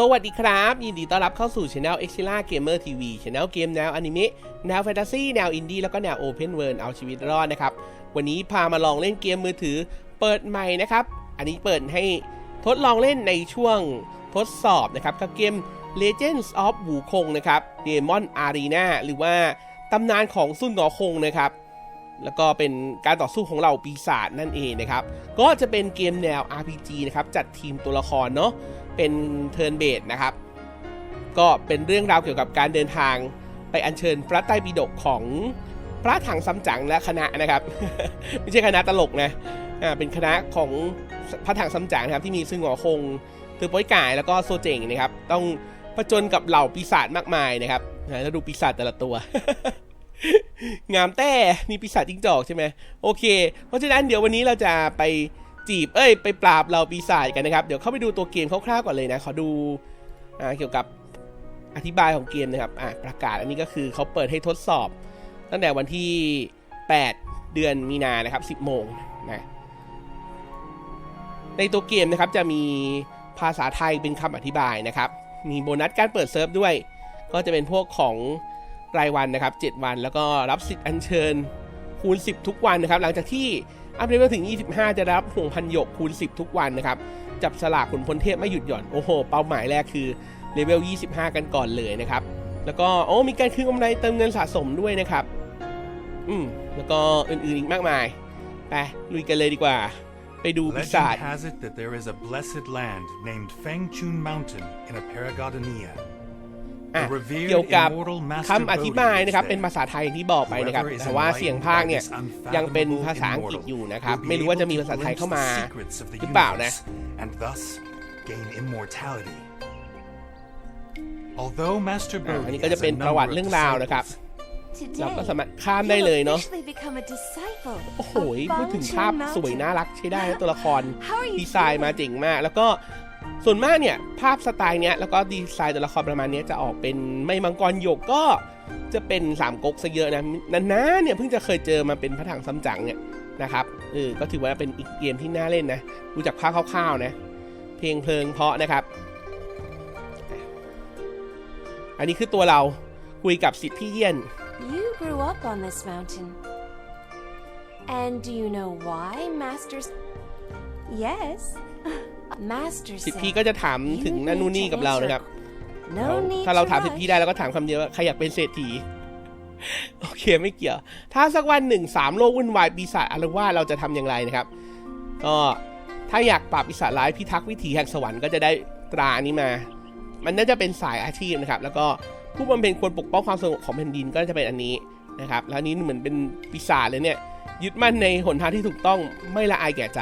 สวัสดีครับ ยินดีต้อนรับเข้าสู่ช anel e x i l a Gamer TV channel เกมแนวอนิเมะแนวแฟนตาซีแนวอินดี้แล้วก็แนว Open World เอาชีวิตรอดนะครับ วันนี้พามาลองเล่นเกมมือถือเปิดใหม่นะครับ อันนี้เปิดให้ทดลองเล่นในช่วงทดสอบนะครับกับเกม Legends of Wukong นะครับ Demon Arena หรือว่าตำนานของซุนหงอคงนะครับ แล้วก็เป็นการต่อสู้ของเราปีศาจนั่นเองนะครับ ก็จะเป็นเกมแนว RPG นะครับจัดทีมตัวละครเนาะ เป็นเทิร์นเบสนะครับ ก็เป็นเรื่องราวเกี่ยวกับการเดินทางไปอัญเชิญพระไตรปิฎกของพระถังซัมจั๋งและคณะนะครับ ไม่ใช่คณะตลกนะอ่าเป็นคณะของพระถังซัมจั๋งนะครับที่มีซึ่งหงอคงตือป้อยก่ายแล้วก็โซเจงนะครับ ต้องผจญกับเหล่าปีศาจมากมายนะครับแล้วดูปีศาจแต่ละตัว งามแต้มีปีศาจจิ้งจอกใช่ไหมโอเค เพราะฉะนั้นเดี๋ยววันนี้เราจะไป จีบ เอ้ย ไปปราบเราปีศาจกันนะครับ เดี๋ยวเข้าไปดูตัวเกมคร่าวๆก่อนเลยนะ ขอดูอ่าเกี่ยวกับอธิบายของเกมนะครับอ่าประกาศอันนี้ก็คือเขาเปิดให้ทดสอบ ตั้งแต่วันที่ 8 เดือนมีนานะครับ 10 โมงนะ ในตัวเกมนะครับจะมีภาษาไทยเป็นคำอธิบายนะครับ มีโบนัสการเปิดเซิร์ฟด้วย ก็จะเป็นพวกของรายวันนะครับ 7 วัน แล้วก็รับสิทธิ์อัญเชิญ คูณ 10 ทุกวันนะครับ หลังจากที่อัพเลเวลถึง 25 จะรับห่วงพันหยกคูณ 10 ทุกวันนะครับ จับสลากขุนพลเทพไม่หยุดหย่อน โอ้โห เป้าหมายแรกคือเลเวล 25 กันก่อนเลยนะครับ แล้วก็โอ้มีการคืนกำไรเติมเงินสะสมด้วยนะครับ อืม แล้วก็อื่นๆอีกมากมาย ไปลุยกันเลยดีกว่า ไปดูปีศาจ Legend has it that there is a blessed land named Fengchun Mountain in a Paragodonia. เกี่ยวกับ immortal Master คำอธิบายนะครับ Bodhi เป็น lives ภาษาไทยอย่างที่บอกไปนะครับ Whoever is แต่ว่าเสียงภาคเนี่ย enlightened by this ยังเป็น unfathomable ภาษาอังกฤษ immortal อยู่นะครับ will be ไม่รู้ว่าจะมี able ภาษาไทย glimpse เข้ามา the secrets of the หรือเปล่านะ universe and thus gain immortality. Although Master อะ Bodhi อันนี้ก็จะ has เป็น a ประวัติ number เรื่อ of งราวนะครับ disciples, เราก็ Today, สามารถข้าม you ได้เลย will เนาะ officially become a disciple โอ้โห of พูดถึง Fangchun ภาพสวย Mountain. น่ารักใช้ได้นะตัวละคร How are you ดีไซน์มา feeling? เจ๋งมาก แล้วก็ ส่วนมากเนี่ยภาพสไตล์เนี้ยแล้วก็ดีไซน์ตัวละครประมาณนี้จะออกเป็นไม่มังกรหยกก็จะเป็นสามก๊กซะเยอะนะนานๆเนี่ยเพิ่งจะเคยเจอมาเป็นพระถังซัมจั๋งเนี่ยนะครับเออก็ถือว่าเป็นอีกเกมที่น่าเล่นนะดูจากภาพคร่าวๆนะเพลงเพลิงเพาะนะครับ อันนี้คือตัวเราคุยกับสิทธิ์พี่เยี่ยน You grew up on this mountain. And do you know why, Masters? Yes. Master สิทธิ said พี่ก็จะถามถึงนั่นนู่นนี่กับเรานะครับ no need ถ้าเรา to ถามสิทธิ rush. พี่ได้เราก็ถามคำเดียวว่าใครอยากเป็นเศรษฐีโอเคไม่เกี่ยว ถ้าสักวันหนึ่งสามโลกวุ่นวายปีศาจอารวาสเราจะทำอย่างไรนะครับ ก็ถ้าอยากปราบปีศาจร้ายพิทักษ์วิถีแห่งสวรรค์ก็จะได้ตรานี้มา มันน่าจะเป็นสายอาชีพนะครับ แล้วก็ผู้บำเพ็ญควรปกป้องความสงบของแผ่นดินก็จะเป็นอันนี้นะครับ แล้วอันนี้เหมือนเป็นปีศาจเลยเนี่ยยึดมั่นในหนทางที่ถูกต้องไม่ละอายแก่ใจ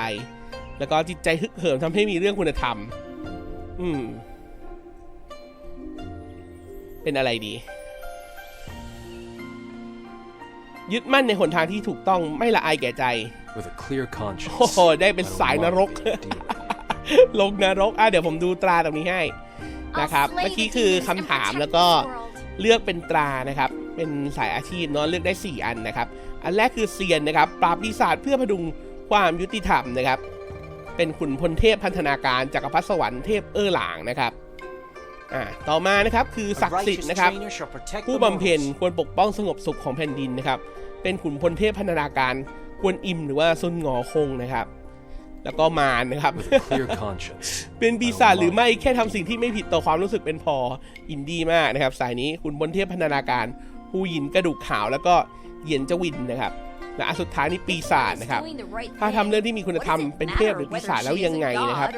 แล้วก็จิตใจฮึกเหิมทำให้มีเรื่องคุณธรรม อืม เป็นอะไรดี ยึดมั่นในหนทางที่ถูกต้องไม่ละอายแก่ใจ with a clear conscience. โอ้โห ได้เป็น and a สายนรก love for deep. ลงนรก อะเดี๋ยวผมดูตราตรงนี้ให้นะครับ เมื่อกี้คือคำถามแล้วก็เลือกเป็นตรานะครับ เป็นสายอาชีพเนาะเลือกได้ 4 อันนะครับ อันแรกคือเซียนนะครับ ปราบปีศาจเพื่อพดุงความยุติธรรมนะครับ เป็นขุนพลเทพพันธนาการจักรพรรดิสวรรค์เทพเออหลางนะครับอ่าต่อมานะครับคือศักดิ์สิทธิ์นะครับ ผู้บำเพ็ญควรปกป้องสงบสุขของแผ่นดินนะครับ เป็นขุนพลเทพพันธนาการกวนอิมหรือว่าซุนหงอคงนะครับแล้วก็มารนะครับ with a clear conscience. เป็นปีศาจหรือไม่แค่ทำสิ่งที่ไม่ผิดต่อความรู้สึกเป็นพออินดี้มากนะครับ สายนี้คุณบนเทพพันธนาการฮูหยินกระดูกขาวแล้วก็เหยียนจวินนะครับ และอันสุดท้ายนี่ปีศาจนะครับ ถ้าทำเรื่องที่มีคุณธรรมเป็นเทพหรือปีศาจแล้วยังไงนะครับ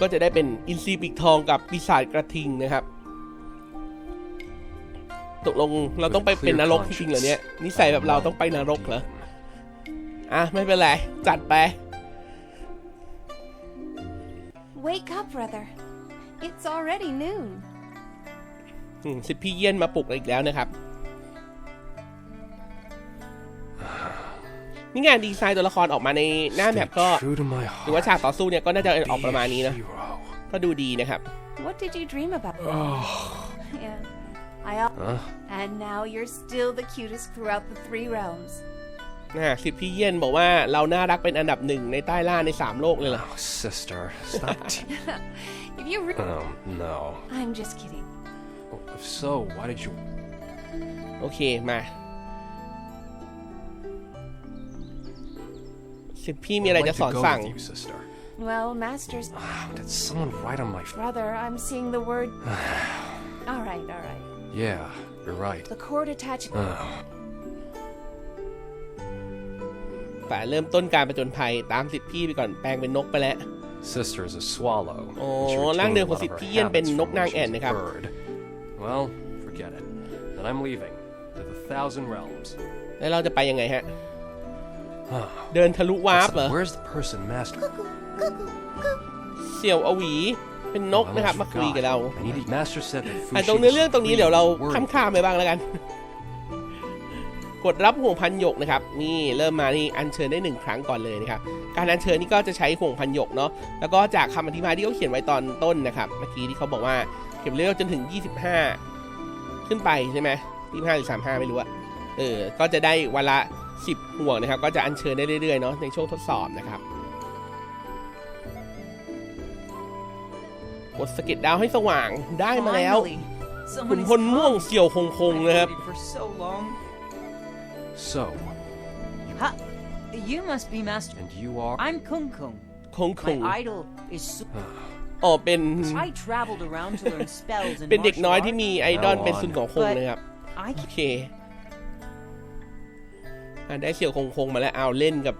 ก็จะได้เป็นอินทรีปีกทองกับปีศาจกระทิงนะครับ ตกลงเราต้องไปเป็นนรกจริงๆเหรอเนี่ยนิสัยแบบเราต้องไปนรกเหรออะไม่เป็นไรจัดไป Wake up, brother. It's already noon. อืมสิทธิพี่เยี่ยนมาปลุกเราอีกแล้วนะครับ นี่งานดีไซน์ตัวละครออกมาในหน้าแม Stay ปก็ true to my หรือว่า heart. ฉากต่อสู้เนี่ยก็น่าจะออกประมาณนี้นะ Hero. ก็ดูดีนะครับ What did you dream about? Oh. Yeah. I Huh? and now you're still the cutest throughout the three realms. นะสิทธิพี่เยี่ยนบอกว่าเราน่ารักเป็นอันดับหนึ่งในใต้ล่าในสามโลกเลยเหรอ Oh, sister, stop. te- If you re- Oh, no. I'm just kidding. Well, if so, why did you... โอเคมา สิทธิพี่มีอะไร I'd จะ like สอน to go สั่ง with you, sister. Well, Masters. Did someone write on my... f- Brother, I'm seeing the word. all right, all right. Yeah, you're right. The cord attaching. Oh, ป่าเริ่มต้นการประจนภัยตามสิทธิพี่ไปก่อนแปลงเป็นนกไปแล้ว sister is a swallow. Oh, and she ร่าง retained เดิม a ของ lot สิ of ท her ธิเยี่ยนเป็น habits นก from นาง when แอ่น she was นะครับ a bird. Well, forget it. Then I'm leaving. To the Thousand Realms. แล้วเราจะไปยังไงฮะ เดินทะลุวาร์ป What's เหรอ the- Where's the person master? เสี่ยวอหวี เป็นนก Oh, I นะครับ almost มาคุยกับ forgot. เรา I needed master said that อะ Fushi ตรงเนื้อ was เรื่องตรงนี้เดี๋ยวเรา really ข้าม worried. ข้ามๆไปบ้างแล้วกัน กดรับห่วงพันหยกนะครับ นี่เริ่มมานี่อัญเชิญได้หนึ่งครั้งก่อนเลยนะครับ การอัญเชิญนี่ก็จะใช้ห่วงพันหยกเนาะ แล้วก็จากคำอธิบายที่เขาเขียนไว้ตอนต้นนะครับ เมื่อกี้ที่เขาบอกว่าเก็บเลเวลจนถึง 25 ขึ้นไปใช่ไหม25หรือ35ไม่รู้อะเออ ก็จะได้วันละ 10ห่วงนะครับ ก็จะอัญเชิญได้เรื่อยๆเนาะในช่วงทดสอบนะครับกดสะเก็ดดาวให้สว่างได้มาแล้ว Finally, ขุ someone น is พลม่วง come. เสี่ยวคงคง I've นะครับ waited for so long. So, Ha! You must be master. and you are... I'm Kung Kung. คงคง My idol is. Su- อ๋อเป็น I traveled around to learn spells and เป็นเด็ก martial น้อยที่ arts. มีไอดอลเป็นซุนของคงนะครับ I โอ can เค อะได้เสี่ยวคงคงมาแล้วเอาเล่นกับ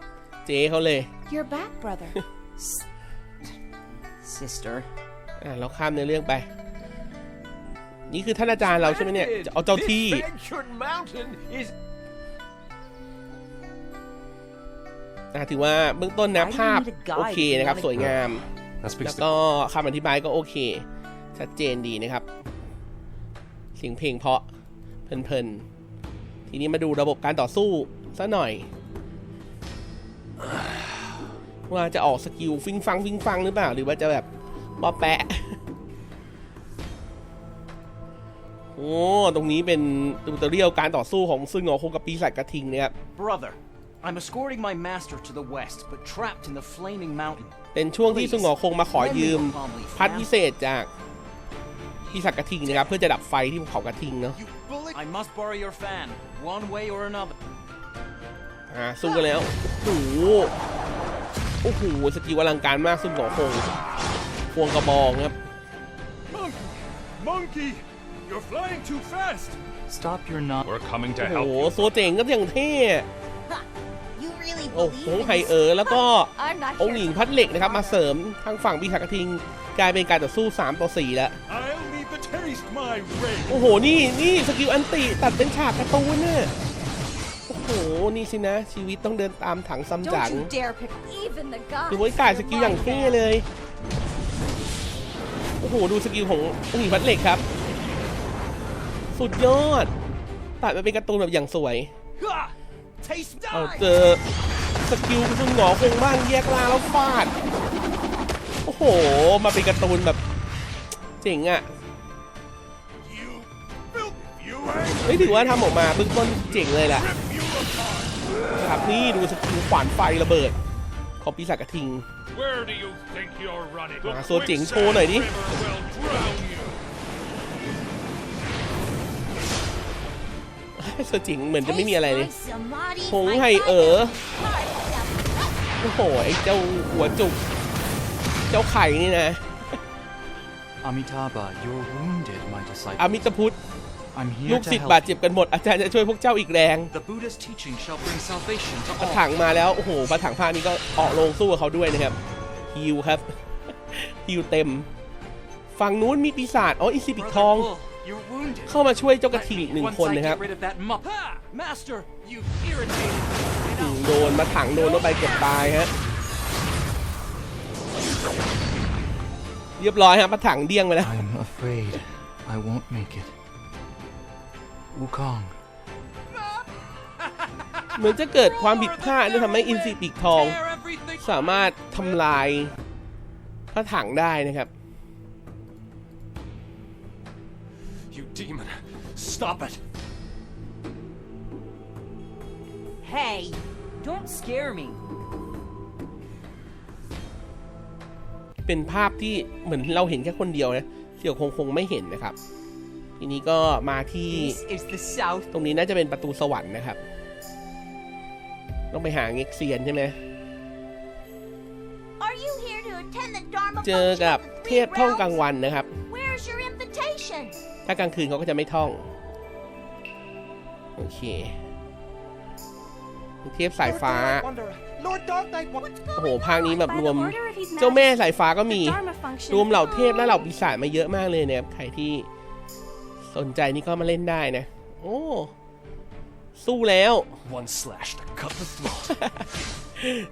เจ๊เขาเลย You're back, brother. sister. อะเราข้ามในอเรื่องไป นี่คือท่านอาจารย์เราใช่ไหมเนี่ยเอาเจ้าที่ This Fangchun Mountain is อะถือว่าเบื้องต้นนะภาพโอเคนะครับ สวยงาม That's แล้ว because ก็คำอธิบายก็โอเค ชัดเจนดีนะครับเสียงเพลงเพราะเพลินๆ ทีนี้มาดูระบบการต่อสู้ ซะหน่อย ว่าจะออกสกิลฟิงฟังฟิงฟังหรือเปล่า หรือว่าจะแบบบอแปะ โอ้ ตรงนี้เป็นตูตอเรียลการต่อสู้ของซึ่งหงอคงกับปีศาจกระทิงนะครับ brother. I'm escorting my master to the west, but trapped in the flaming mountain. เป็นช่วงที่ซุงหงอคงมาขอยืม พัดพิเศษจากปีศาจกระทิงนะครับ เพื่อจะดับไฟที่ภูเขากระทิงเนาะ You bullet! I must borrow your fan, one way or another. อ่าสู้กันแล้วโอ้โหโอ้โหสกิลอลังการมากซุงหงอคงควงกระบองครับ Monkey! Monkey! You're flying too fast! Stop your non. We're coming โอ้โหโซเจ๋งก็อย่างเท่ You really โอ้โหไฮเออร์แล้วก็ I'm not องค์หญิงพัดเหล็กนะครับ มาเสริมทางฝั่งปีศาจกระทิง กลายเป็นการต่อสู้ 3 ต่อ 4 แล้ว I'll need to taste my rage! โอ้โห นี่นี่สกิลอันติ ตัดเป็นฉากการ์ตูนน่ะโอ้โหนี่สินะ ชีวิตต้องเดินตามถังซัมจั๋ง Don't you dare pick even the gods. ดูไว้กายสกิลอย่างเท่เลย โอ้โห ดูสกิลขององค์หญิงพัดเหล็กครับ สุดยอด ตัดมาเป็นการ์ตูนแบบอย่างสวย Ha! Taste เอา die! เจอสกิลคุณหงอคงบ้างแยกล่างแล้วฟาด โอ้โห มาเป็นการ์ตูนแบบ เจ๋งอะ่ะ You filthy you เฮ้ยถือว่าทำออกมาเบื้องต้นเจ๋งเลยแหละ ครับนี่ดูสกิลขวานไฟระเบิดของปีศาจกระทิง Where do you think you're running? Ah, so chỉnh thô này đi. River will drown you. เสอจริงเหมือนจะไม่มีอะไรเลย Samadhi หงไห่เอ๋อโอ้โหไอ้เจ้าหัวจุก เจ้าไข่นี่นะ Amitabha, you're wounded, my อา disciple. มิตรพุทธ I'm ลู here ก to ศิษย์บาด help. เจ็บกันหมด อาจารย์จะช่วยพวกเจ้าอีกแรง The Buddha's teaching shall bring salvation to พระ all. ถังมาแล้วโอ้โหพระถังผ้านี้ก็ออกโรงสู้กับเขาด้วยนะครับฮิวครับฮิวเต็ม ฝั่งนู้นมีปีศาจอ๋ออีซิปิก Brother ทอง Bull, you're wounded. เข้ามาช่วยเจ้ากระ Let ทิง me อีกหนึ่ง once คน I นะครับ get rid of that mup. Ha! Master, you've irritated me. อืมโดนมาถังโดนเข้าไปเกือบตายฮะเรียบร้อยฮะพระถังเดี้ยงไปแล้ว I'm afraid I won't make it. Wukong, เหมือนจะเกิดความผิดพลาดที่ทำให้อินซีปีกทอง Tear everything สามารถทำลายพระถังได้นะครับ You demon. Stop it. Hey, don't scare me. เป็นภาพที่เหมือนเราเห็นแค่คนเดียวนะเสี่ยวคงคงไม่เห็นนะครับ ทีนี้ก็มาที่ This is the south. ตรงนี้น่าจะเป็นประตูสวรรค์นะครับ ต้องไปหาเง็กเซียนใช่ไหม Are you here to attend the Dharma เจอ function กับ of the เท three พท่องกลาง realms? วันนะครับ Where's your invitation? ถ้ากลางคืนเขาก็จะไม่ท่อง โอเค เทพสายฟ้า Lord Dark Knight, what? What's โอ้โห going ภาคนี้ on? แบบ By ร the วม order of His เจ้าแม่ Majesty, สายฟ้าก็มี the Dharma function รวมเหล่าเทพและเหล่าปีศาจมาเยอะมากเลยนะครับ ใครที่ สนใจนี่ก็มาเล่นได้นะ โอ้ สู้แล้ว One slash to cut the throat.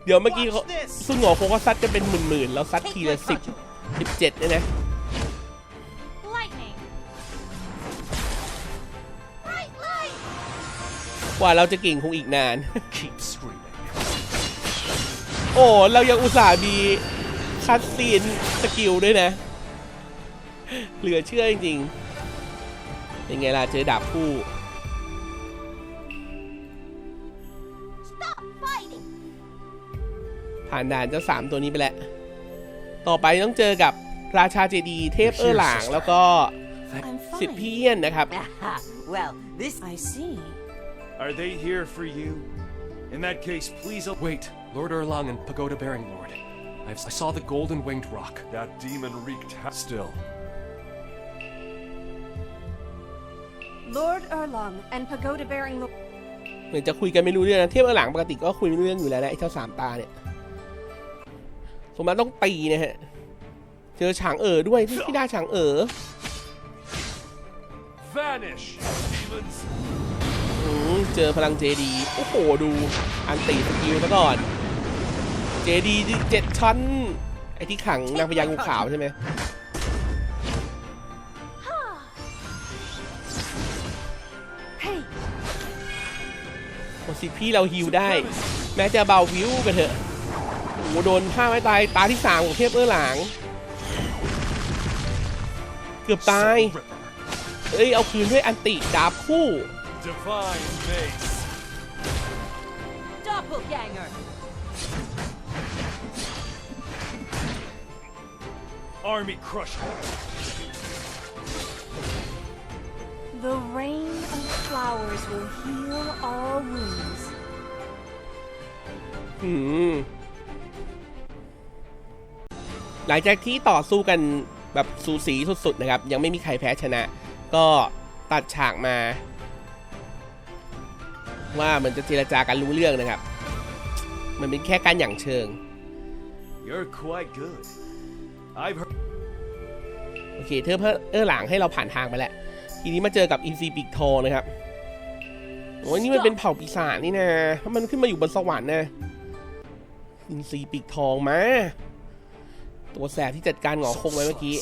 เดี๋ยวเมื่อกี้เขา Watch this ซึ่งหงอคงก็ซัดกันเป็นหมื่นๆ แล้วซัดทีละสิบสิบเจ็ดเนี่ยนะ Lightning. Bright light. กว่าเราจะเก่งคงอีกนาน Keep screaming. โอ้ เรายังอุตส่าห์มีคัดซีนสกิลด้วยนะ เหลือเชื่อจริงๆ เป็นไงล่ะเจอดาบคู่ Stop fighting. ผ่านด่านเจ้าสามตัวนี้ไปแล้ว ต่อไปต้องเจอกับราชาเจดีย์เทพเออร์หลางแล้วก็ I'm สิบ fine. พี่เอี้ยนนะครับ well, this I see. Are they here for you? In that case, please. al- Wait, Lord Erlang and Pagoda Bearing Lord. I've, I saw the golden winged rock. That demon wreaked ha- still. Lord Erlong and Pagoda Bearing Lord. เหมือนจะคุยกันไม่รู้เรื่องนะเทพเออร์หลางปกติก็คุยไม่รู้เรื่องอยู่แล้วนะไอ้เจ้าสามตาเนี่ยสมมติต้องตีนะฮะ เจอฉางเอ๋อด้วยที่ที่ได้ฉางเอ๋อ Vanish, demons! อืมเจอพลังเจดีโอ้โหดูอันตีสกิลซะก่อน เจดีเจ็ดชั้น ไอ้ที่ขังนางพญางูขาวใช่ไหม สิพี่เราฮิวได้ แม้จะเบาวิวไปเถอะโอ้โดนฆ่าไม่ตายตาที่ 3 ของเทพเอื้อหลาง เกือบตาย เอ้ย เอาคืนด้วยอันติดาบคู่ the rain of flowers will heal all wounds. อืมหลังจากที่ต่อสู้กันแบบสูสีสุดๆนะครับ ยังไม่มีใครแพ้ชนะ ก็ตัดฉากมา ว่ามันจะเจรจากันรู้เรื่องนะครับ มันเป็นแค่การหยั่งเชิง You're quite good. I've heard. โอเค เธอเพิ่เออหลังให้เราผ่านทางไปแล้ว ทีนี้มาเจอกับอินซีปิกทองนะครับโอ้ยนี่มันเป็นเผ่าปีศาจนี่นะถ้ามันขึ้นมาอยู่บนสวรรค์นะอินซีปิกทองมาตัวแสบที่จัดการหงอคงไว้เมื่อกี้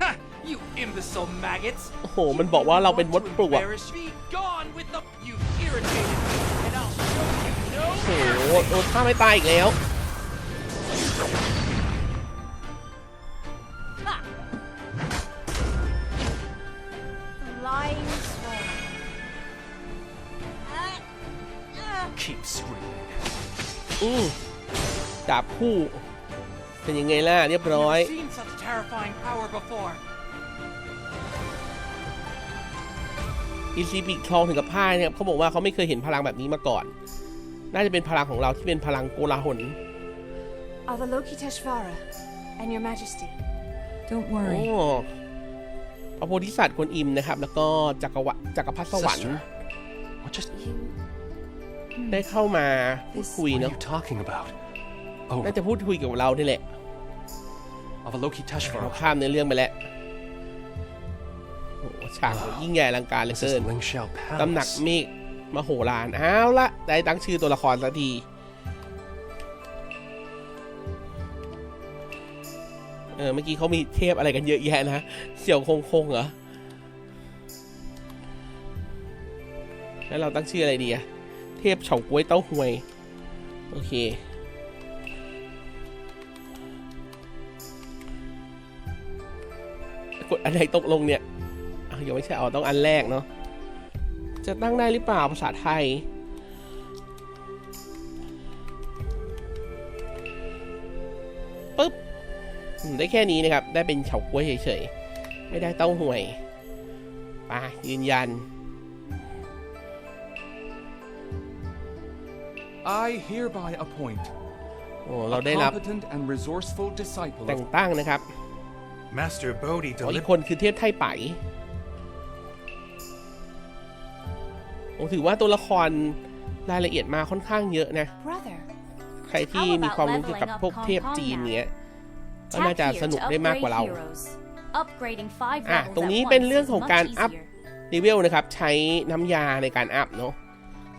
Ha! You imbecile maggots! โอ้โห มันบอกว่าเราเป็นมดปลวก Embarrass me? Gone with the. You irritated me, and I'll show you no โอ้โห mercy! โดนฆ่าไม่ตายอีกแล้วาบคู่เป็นยังไงล่ะเรียบร้อย I've seen such terrifying power before. อินซีปิกทองถึงกับพ่ายนะครับเขาบอกว่าเขาไม่เคยเห็นพลังแบบนี้มาก่อน น่าจะเป็นพลังของเราที่เป็นพลังโกลาหล Avalokiteshvara and Your Majesty. Don't โอ้พระโพธิสัตว์กวนอิมนะครับ แล้วก็จักรวรรดิจักรพรรดิสวรรค์ Sister, what just. ได้เข้ามาพูดคุย What are เนาะ you talking about? Oh, น่าจะพูดคุยกับเรานี่แหละ Avaloki เรา Teshvara. ข้ามในเรื่องไปแล้วโอ้โหฉากยิ่งใหญ่อลังการเหลือ This เกิ is น Ling Shao ตำหนัก Palace. เมฆมโหฬารเอาละได้ตั้งชื่อตัวละครสักที เออ เมื่อกี้เขามีเทพอะไรกันเยอะแยะนะ เสี่ยวคงคงเหรอ แล้วเราตั้งชื่ออะไรดีอะเทพเฉาก๊วยเต้าหวย โอเค กดอันไหนตกลงเนี่ยอ้าวยังไม่ใช่เอาต้องอันแรกเนาะจะตั้งได้หรือเปล่าภาษาไทยปุ๊บอืมได้แค่นี้นะครับ ได้เป็นเฉาก๊วยเฉยๆ ไม่ได้เต้าหวยไปยืนยัน I hereby appoint โอ้เรา a ได้รับ competent and resourceful disciple แต่ of งตั้งนะครับ Master Bodhi อ๋ออีก delivered คนคือเทพไทไปผมถือว่าตัวละครรายละเอียดมาค่อนข้างเยอะนะ Brother, ใครที่มีความรู้เกี่ยวกับพวกเทพจีนเนี้ย ก็น่า tap จะ here สนุก to ได้มากกว่า upgrade เรา heroes. Upgrading five อะ levels ตรงนี้ at เป็น once เรื่อง is ของ much การอัพ easier. เลเวลนะครับ ใช้น้ำยาในการอัพเนาะ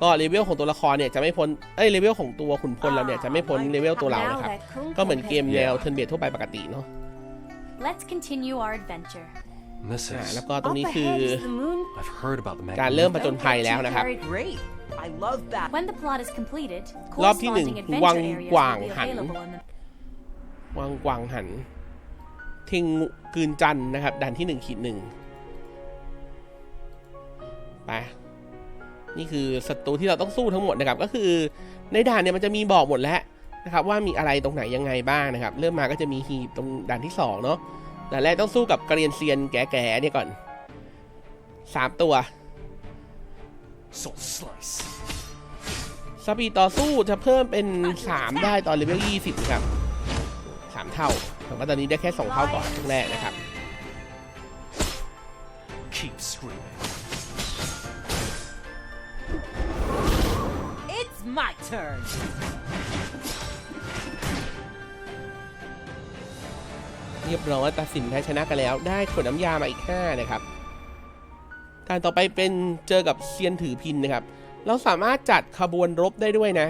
ก็เลเวลของตัวละครเนี่ยจะไม่พ้น เอ้ยเลเวลของตัวขุนพลเราเนี่ยจะไม่พ้นเลเวลตัวเรานะครับ Now that Kung ก็เหมือน Fu เกม has- แนวเทิร์นเบททั่วไปปกติเนาะ Let's continue our adventure. This อะ is. แล้วก็ตรงนี้ Up คือ ahead is the moon. I've heard about the การ magnet. เริ่มผจญภัยแล้วนะครับ Great. I love that. When the plot is completed, รอบที่หนึ่ง corresponding วัง adventure areas กว่าง will be หัน available in the วังกวางหัน เทงกืนจันทร์นะครับด่านที่หนึ่งขีดหนึ่งไปนี่คือศัตรูที่เราต้องสู้ทั้งหมดนะครับ ก็คือในด่านเนี่ยมันจะมีบอกหมดแล้ว นะครับว่ามีอะไรตรงไหนยังไงบ้างนะครับ เริ่มมาก็จะมีหีบตรงด่านที่สองเนาะด่านแรกต้องสู้กับกระเรียนเซียนแก่ๆเนี่ยก่อนสามตัว Soul slice. สปีดต่อสู้จะเพิ่มเป็น 3 ได้ตอนเลเวล20นะครับ 3 เท่าแต่ว่าตอนนี้ได้แค่ 2 เท่าก่อนช่วงแรกนะครับ Keep screaming. It's my turn. เรียบร้อยตัดสินแพ้ชนะกันแล้ว ได้ขวดน้ำยามาอีก 5 นะครับ การต่อไปเป็นเจอกับเซียนถือพินนะครับ เราสามารถจัดขบวนรบได้ด้วยนะ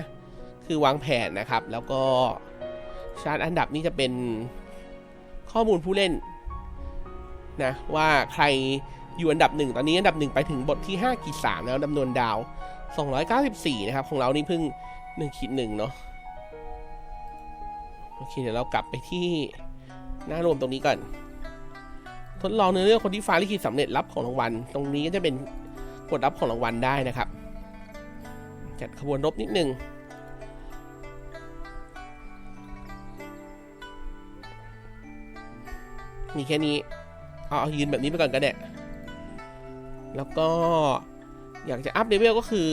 คือวางแผนนะครับ แล้วก็ชาร์ตอันดับนี้จะเป็นข้อมูลผู้เล่นนะว่าใครอยู่อันดับหนึ่งตอนนี้อันดับหนึ่งไปถึงบทที่5ขีด3แล้วจำนวนดาว 294 นะครับ ของเรานี่เพิ่ง1ขีด1เนาะโอเคเดี๋ยวเรากลับไปที่ หน้ารวมตรงนี้ก่อน ทดลองเนื้อเรื่องคนที่ฟ้าลิขิตสำเร็จรับของรางวัล ตรงนี้ก็จะเป็นกดรับของรางวัลได้นะครับ จัดขบวนรบนิดนึงมีแค่นี้ เอาเอายืนแบบนี้ไปก่อนก็ได้ แล้วก็อยากจะอัพเลเวลก็คือ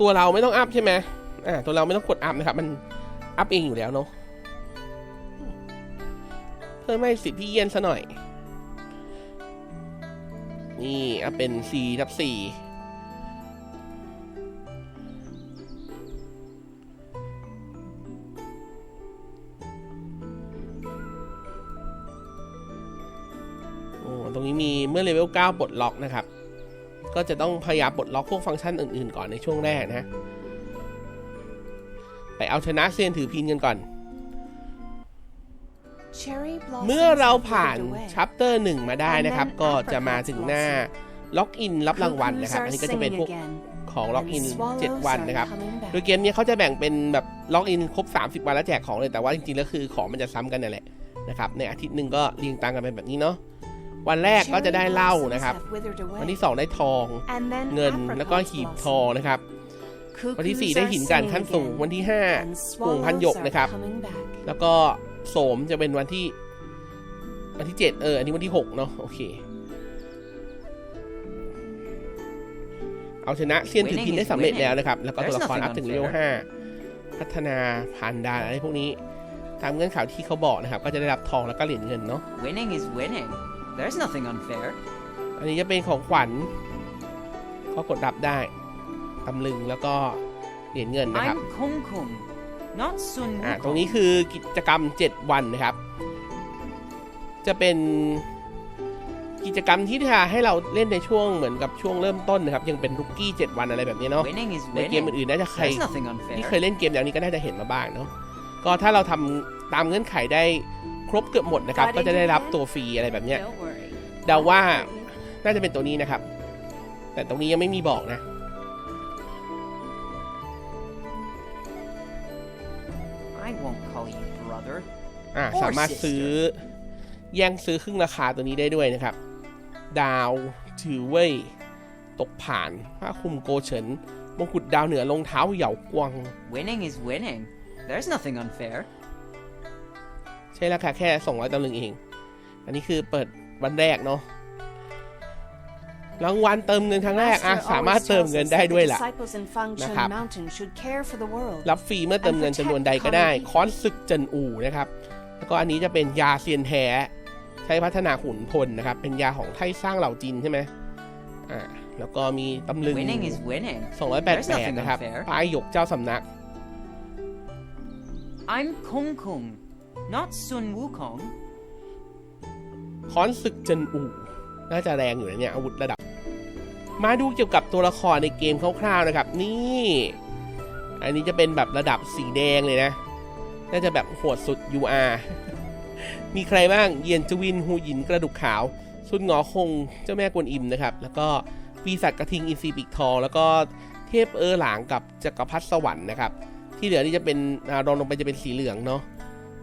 ตัวเราไม่ต้องอัพใช่ไหมอ่าตัวเราไม่ต้องกดอัพนะครับ มันอัพเองอยู่แล้วเนาะ เพิ่มให้สิทธิ์พี่เยี่ยนซะหน่อย นี่อัพเป็น4ทับ4โอ้ตรงนี้มีเมื่อเลเวล9ปลดล็อกนะครับ ก็จะต้องพยายามปลดล็อกพวกฟังก์ชันอื่นๆ ก่อนในช่วงแรกนะ ไปเอาชนะเซียนถือพินกันก่อน เมื่อเรา have ผ่าน withered away. ชัปเตอร์หนึ่งมาได้นะครับ And then ก็จะมาถึงหน้าล็อกอินรับรางวัล Cuckoos นะครับ are อันนี้ก็จะเป็นพวก singing again, ของล็อก and อิน swallows 7วัน are นะครับ coming back. โดยเกมนี้เขาจะแบ่งเป็นแบบล็อกอินครบ 30 วันแล้วแจกของเลย แต่ว่าจริงๆ แล้วคือของมันจะซ้ำกันนั่นแหละนะครับ ในอาทิตย์หนึ่งก็เรียงตามกันไปแบบนี้เนาะ วันแรกก็จะได้เหล้านะครับ Cherry blossoms have withered away. วันที่ 2 ได้ทอง And then เงิน apricots แล้วก็หีบ blossom. ทองนะครับ วันที่ 4 ได้หินกันขั้นสูง วันที่5 And ห่วงพันหยก swallows are นะครับ coming back. แล้วก็ โสมจะเป็นวันที่ วันที่7เออ อันนี้วันที่6เนาะโอเค เอาชนะเซียนถือพินได้สำเร็จแล้วนะครับ แล้วก็ตัวละครอัพถึงเลเวล5พัฒนาผ่านด่านอะไรพวกนี้ ตามเงื่อนไขที่เขาบอกนะครับ ก็จะได้รับทองแล้วก็เหรียญเงินเนาะ Winning is winning. There's nothing unfair. อันนี้จะเป็นของขวัญก็กดรับได้ตำลึงแล้วก็เหรียญเงินนะครับ I'm Kung Kung, อ่า Wukong. ตรงนี้คือกิจกรรม 7 วันนะครับ จะเป็นกิจกรรมที่จะให้เราเล่นในช่วงเหมือนกับช่วงเริ่มต้นนะครับ ยังเป็นรุกกี้ 7 วันอะไรแบบนี้เนาะ Winning is ในเกม winning. อื่นๆน่าจะใคร There's nothing ที่ unfair. เคยเล่นเกมอย่างนี้ก็น่าจะเห็นมาบ้างเนาะก็ถ้าเราทำตามเงื่อนไขได้ครบเกือบหมดนะครับ ก็จะได้รับตัวฟรีอะไรแบบเนี้ย Don't worry. เดาว่าน่าจะเป็นตัวนี้นะครับ แต่ตรงนี้ยังไม่มีบอกนะ อ่า Or สามารถ sister ซื้อแย่งซื้อครึ่งราคาตัวนี้ได้ด้วยนะครับ ดาวถือเว่ยตกผ่านผ้าคลุมโกเฉินมงกุฎดาวเหนือรองเท้าเหยากวง Winning is winning. There's nothing unfair. ใช้ราคาแค่200ตำลึงเอง อันนี้คือเปิดวันแรกเนาะรางวัลเติมเงินครั้งแรกอะ Master สามารถ always เติม tells เงิน us ได้ that the ด้วยล่ะ disciples in Fangchun นะครับ Mountain should care for the world. รับฟรีเมื่อเติมเงินจำนวนใดก็ได้ค้อนศึกเจินอูนะครับ แล้วก็อันนี้จะเป็นยาเซียนแท้ใช้พัฒนาขุนพลนะครับ เป็นยาของไทสร้างเหล่าจินใช่ไหมอ่าแล้วก็มีตำลึง Winning is winning. There's 288 nothing นะครับ unfair. ป้ายหยกเจ้าสำนัก I'm Kong Kong, not Sun Wukong. ค้อนศึกเจินอู น่าจะแรงอยู่นะเนี่ยอาวุธระดับ มาดูเกี่ยวกับตัวละครในเกมคร่าวๆนะครับ นี่ อันนี้จะเป็นแบบระดับสีแดงเลยนะ น่าจะแบบโหดสุด UR มีใครบ้างเยียนจวินฮูหยินกระดูกขาวซุนหงอคงเจ้าแม่กวนอิมนะครับ แล้วก็ปีศาจกระทิงอินทรีปีกทอง แล้วก็เทพเออหลางกับจักรพรรดิสวรรค์นะครับ ที่เหลือนี่จะเป็นรองลงไปจะเป็นสีเหลืองเนาะ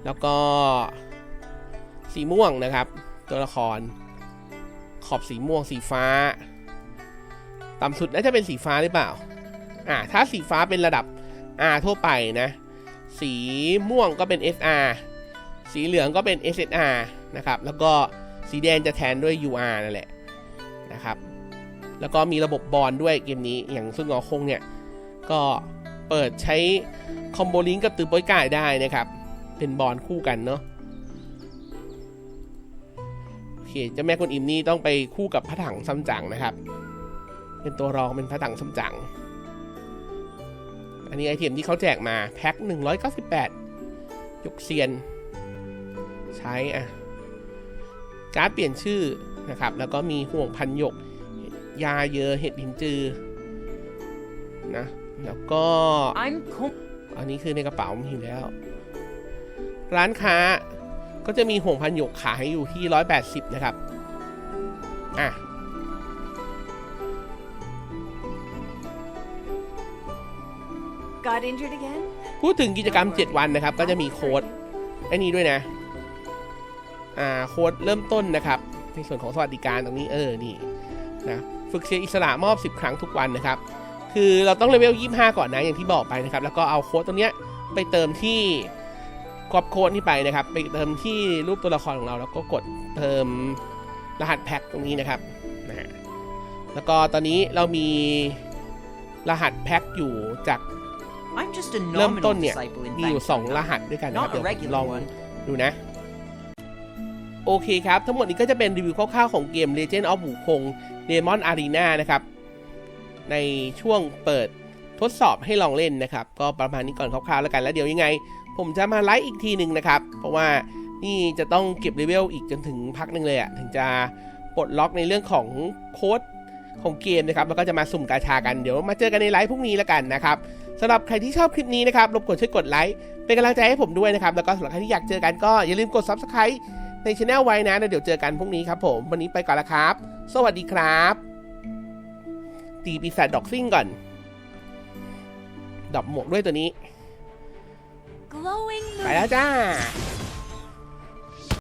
แล้วก็สีม่วงนะครับ ตัวละคร ขอบสีม่วงสีฟ้า ต่ำสุดน่าจะเป็นสีฟ้าหรือเปล่าอ่าถ้าสีฟ้าเป็นระดับ R ทั่วไปนะ สีม่วงก็เป็น SR สีเหลืองก็เป็น SSR นะครับ แล้วก็สีแดงจะแทนด้วย UR นั่นแหละนะครับ แล้วก็มีระบบบอลด้วยเกมนี้ อย่างซึ่งงอคงเนี่ย ก็เปิดใช้คอมโบลิงกับตือโป้ยก่ายได้นะครับ เป็นบอลคู่กันเนาะโอเคเจ้าแม่กุนอิมนี่ต้องไปคู่กับพระถังซัมจั๋งนะครับ เป็นตัวรองเป็นพระถังซัมจั๋ง อันนี้ไอเทมที่เขาแจกมาแพ็ค198ยกเซียน ใช้อะการ์ดเปลี่ยนชื่อนะครับ แล้วก็มีห่วงพันหยก ยาเยอะเห็ดหินจือนะแล้วก็ I'm Kong. อันนี้คือในกระเป๋ามีอยู่แล้ว ร้านค้าก็จะมีห่วงพันหยกขายอยู่ที่ 180 นะครับ อะ พูดถึงกิจกรรม 7 วันนะครับ ก็จะมีโค้ดไอ้นี้ด้วยนะ อ่าโค้ดเริ่มต้นนะครับ ในส่วนของสวัสดิการตรงนี้เออนี่นะฝึกเสียอิสระมอบ 10 ครั้งทุกวันนะครับ คือเราต้องเลเวล 25 ก่อนนะอย่างที่บอกไปนะครับ แล้วก็เอาโค้ดตรงเนี้ยไปเติมที่กรอบโค้ดนี่ไปนะครับ ไปเติมที่รูปตัวละครของเรา แล้วก็กดเติมรหัสแพ็คตรงนี้นะครับนะแล้วก็ตอนนี้เรามีรหัสแพ็คอยู่จาก เริ่มต้น nominal เนี่ย disciple in มีอยู่ Fangchun 2รหัสด้วยกันนะครับ Not เดี๋ a ยวผม regular ลอง one. ดูนะ โอเคครับ ทั้งหมดนี้ก็จะเป็นรีวิวคร่าวๆของเกม Legend of Wukong Demon Arena นะครับ ในช่วงเปิดทดสอบให้ลองเล่นนะครับ ก็ประมาณนี้ก่อนคร่าวๆแล้วกันแล้วเดี๋ยวยังไง ผมจะมาไลฟ์อีกทีหนึ่งนะครับ เพราะว่านี่จะต้องเก็บเลเวลอีกจนถึงพักหนึ่งเลยอะถึงจะปลดล็อกในเรื่องของโค้ดของเกมนะครับ แล้วก็จะมาสุ่มกาชากัน เดี๋ยวมาเจอกันในไลฟ์พรุ่งนี้แล้วกันนะครับ สำหรับใครที่ชอบคลิปนี้นะครับรบกวนช่วยกดไลค์เป็นกำลังใจให้ผมด้วยนะครับ แล้วก็สำหรับใครที่อยากเจอกันก็อย่าลืมกด subscribe ในช anel ไว้นะแล้วเดี๋ยวเจอกันพรุ่งนี้ครับผมวันนี้ไปก่อนละครับ สวัสดีครับ ตีปีศาจดอกซิ่งก่อน ดอกหมวกด้วยตัวนี้ Glowing ไปแล้วจ้า moon.